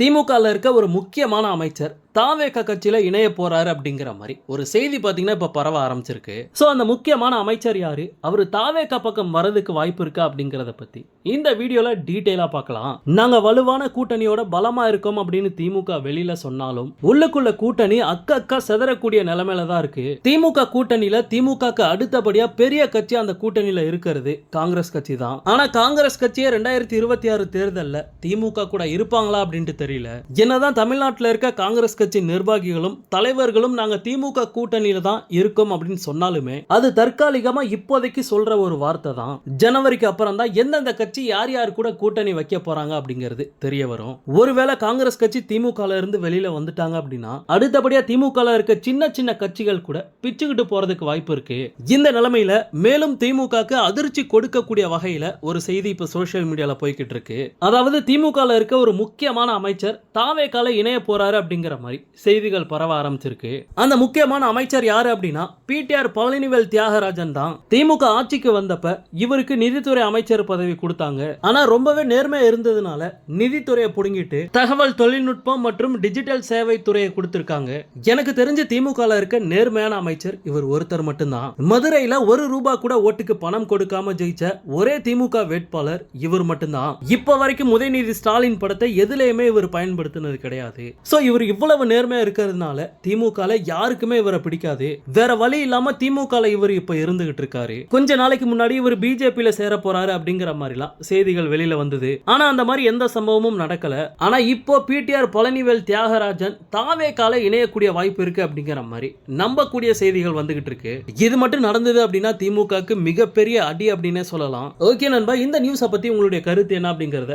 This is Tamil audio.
திமுகவில் இருக்க ஒரு முக்கியமான அமைச்சர். தாவேக கட்சியில இணைய போறாரு அப்படிங்கிற மாதிரி. ஒரு செய்தி பாத்தீங்கன்னா இப்ப பரவ ஆரம்பிச்சிருக்கு. ஸோ அந்த முக்கியமான அமைச்சர் யாரு? அவரு தாவேக பக்கம் வரதுக்கு வாய்ப்பு இருக்கா அப்படிங்கறத பத்தி. இந்த வீடியோல டீடைலா பார்க்கலாம் நாங்க வலுவான கூட்டணியோட பலமா இருக்கோம் அப்படின்னு திமுக வெளியில சொன்னாலும் உள்ளுக்குள்ள கூட்டணி அக்க அக்கா செதறக்கூடிய நிலைமையில தான் இருக்கு. திமுக கூட்டணியில திமுகக்கு அடுத்தபடியா பெரிய கட்சி அந்த கூட்டணியில இருக்கிறது காங்கிரஸ் கட்சி தான். ஆனா காங்கிரஸ் கட்சியே ரெண்டாயிரத்தி இருபத்தி ஆறு தேர்தலில் திமுக கூட இருப்பாங்களா அப்படின்ட்டு தெரியல. என்னதான் தமிழ்நாட்டுல இருக்க காங்கிரஸ் கட்சி நிர்வாகிகளும் தலைவர்களும் நாங்க திமுக கூட்டணியில தான் இருக்கோம் அப்படின்னு சொன்னாலுமே அது தற்காலிகமா இப்போதைக்கு சொல்ற ஒரு வார்த்தை தான். ஜனவரிக்கு அப்புறம் தான் எந்தெந்த கட்சி யார் யார் கூட கூட்டணி வைக்க போறாங்க அப்படிங்கிறது தெரிய வரும். ஒருவேளை காங்கிரஸ் கட்சி திமுக இருந்து வெளியில வந்துட்டாங்க அப்படின்னா அடுத்தபடியா திமுக இருக்க சின்ன சின்ன கட்சிகள் கூட பிச்சுக்கிட்டு போறதுக்கு வாய்ப்பு இருக்கு. இந்த நிலைமையில மேலும் திமுகக்கு அதிர்ச்சி கொடுக்கக்கூடிய வகையில ஒரு செய்தி இப்ப சோஷியல் மீடியால போய்கிட்டு இருக்கு. அதாவது திமுக இருக்க ஒரு முக்கியமான அமைச்சர் தாவே கால இணைய போறாரு அப்படிங்கிற மாதிரி செய்திகள் பரவ ஆரம்பிச்சிருக்கு. அந்த முக்கியமான அமைச்சர் யாரு அப்படின்னா பிடிஆர் பழனிவேல் தியாகராஜன் தான். திமுக ஆட்சிக்கு வந்தப்ப இவருக்கு நிதித்துறை அமைச்சர் பதவி கொடுத்தாங்க. ஆனா ரொம்பவே நேர்மையா இருந்ததுனால நிதித்துறையை புடுங்கிட்டு தகவல் தொழில்நுட்பம் மற்றும் டிஜிட்டல் சேவை துறையை கொடுத்திருக்காங்க. எனக்கு தெரிஞ்ச திமுக இருக்க நேர்மையான அமைச்சர் இவர் ஒருத்தர் மட்டும்தான். மதுரையில ஒரு ரூபா கூட ஓட்டுக்கு பணம் கொடுக்காம ஜெயிச்ச ஒரே திமுக வேட்பாளர் இவர் மட்டும்தான். இப்ப வரைக்கும் உதயநிதி ஸ்டாலின் படத்தை எதுலயுமே இவர் பயன்படுத்தினது கிடையாது. சோ இவர் இவ்வளவு நேர்மையா இருக்கிறதுனால திமுகல யாருக்குமே இவரை பிடிக்காது. வேற வழி இல்லாம திமுகல இவர் இப்ப இருந்துகிட்டு இருக்காரு. கொஞ்ச நாளைக்கு முன்னாடி இவர் பிஜேபியில சேர போறாரு அப்படிங்கிற மாதிரிலாம் செய்திகள் வெளியில வந்தது. ஆனா அந்த மாதிரி எந்த சம்பவமும் நடக்கல. ஆனா இப்போ பிடிஆர் பழனிவேல் தியாகராஜன் தாவே கால இணையக்கூடிய வாய்ப்பு இருக்கு அப்படிங்கிற மாதிரி நம்பக்கூடிய செய்திகள் வந்துகிட்டு இருக்கு. இது மட்டும் நடந்தது அப்படின்னா திமுகக்கு மிகப்பெரிய அடி அப்படின்னே சொல்லலாம். ஓகே நண்பா இந்த நியூஸை பத்தி உங்களுடைய கருத்து என்ன அப்படிங்கறத